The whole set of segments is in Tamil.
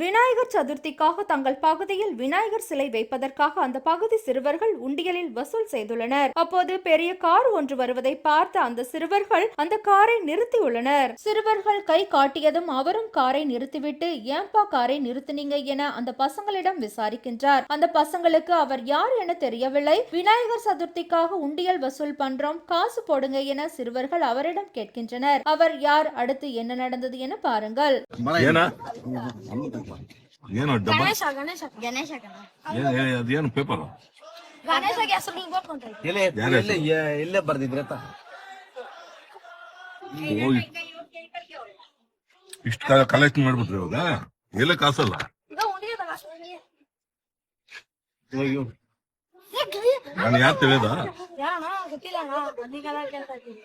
விநாயகர் சதுர்த்திக்காக தங்கள் பகுதியில் விநாயகர் சிலை வைப்பதற்காக அந்த பகுதி சிறுவர்கள் உண்டியலில் வசூல் செய்துள்ளனர். அப்போது பெரிய கார் ஒன்று வருவதை பார்த்த அந்த சிறுவர்கள் அந்த காரை நிறுத்தியுள்ளனர். சிறுவர்கள் கை காட்டியதும் அவரும் காரை நிறுத்திவிட்டு ஏன்பா காரை நிறுத்தினீங்க என அந்த பசங்களிடம் விசாரிக்கின்றார். அந்த பசங்களுக்கு அவர் யார் என தெரியவில்லை. விநாயகர் சதுர்த்திக்காக உண்டியல் வசூல் பண்றோம் காசு போடுங்க என சிறுவர்கள் அவரிடம் கேட்கின்றனர். அவர் யார்? அடுத்து என்ன நடந்தது என பாருங்கள். ಏನ ಡಬ್ಬ ಗಣೇಶ ಗಣೇಶ. ಗಣೇಶ ಏನ್- ಏನ್- ಅದೇನು ಪೇಪರ್ ಗಣೇಶಗೆ ಹೆಸರು ಗೊತ್ತುಂಟು ಇಲ್ಲೇ ಯಾರು? ಇಲ್ಲೇ ಏ- ಇಲ್ಲೇ ಬರ್ದಿದ್ರಿ ಇಷ್ಟು ಕಲೆಕ್ಟ್ ಮಾಡ್ಬಿಟ್ರಿ ಇವಾಗ? ಎಲ್ಲ ಕಾಸಲ್ಲ? ಈಗ ಉಂಡಿಗೆ ಇವಾಗ ನಾನು ಯಾರು ತಿಳಿದ ಯಾರಣ್ಣ? ಗೊತ್ತಿಲ್ಲ ಅಣ್ಣ ಅದೀಗೆಲ್ಲ ಕೇಳ್ತಾ ಇದ್ದೀನಿ.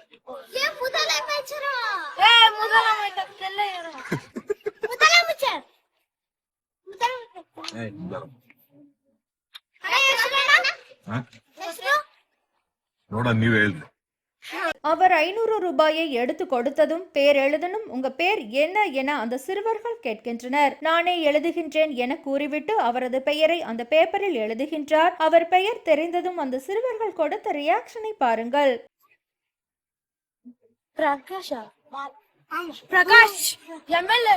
அவர் ஐநூறு ரூபாயை எடுத்து கொடுத்ததும் பேர் எழுதணும். உங்க பேர் என்ன என அந்த சிறுவர்கள் கேட்கின்றனர். நானே எழுதுகின்றேன் என கூறிவிட்டு அவரது பெயரை அந்த பேப்பரில் எழுதுகின்றார். அவர் பெயர் தெரிந்ததும் அந்த சிறுவர்கள் கொடுத்த ரியாக்ஷனை பாருங்கள். பிரகாஷ். பிரகாஷ். எம்எல்ஏ.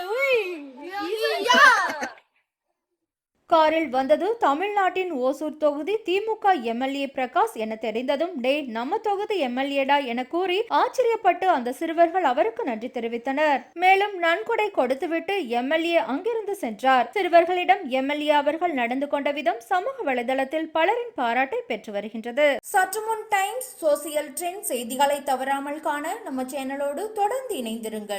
காரில் வந்தது தமிழ்நாட்டின் ஓசூர் தொகுதி திமுக எம்எல்ஏ பிரகாஷ் என தெரிந்ததும் டே நம்ம தொகுதி எம்எல்ஏடா என கூறி ஆச்சரியப்பட்டு அந்த சிறுவர்கள் அவருக்கு நன்றி தெரிவித்தனர். மேலும் நன்கொடை கொடுத்துவிட்டு எம்எல்ஏ அங்கிருந்து சென்றார். சிறுவர்களிடம் எம்எல்ஏ அவர்கள் நடந்து கொண்ட விதம் சமூக வலைதளத்தில் பலரின் பாராட்டை பெற்று வருகின்றது. சற்று முன் டைம்ஸ் சோசியல் ட்ரெண்ட் செய்திகளை தவறாமல் காண நம்ம சேனலோடு தொடர்ந்து இணைந்திருங்கள்.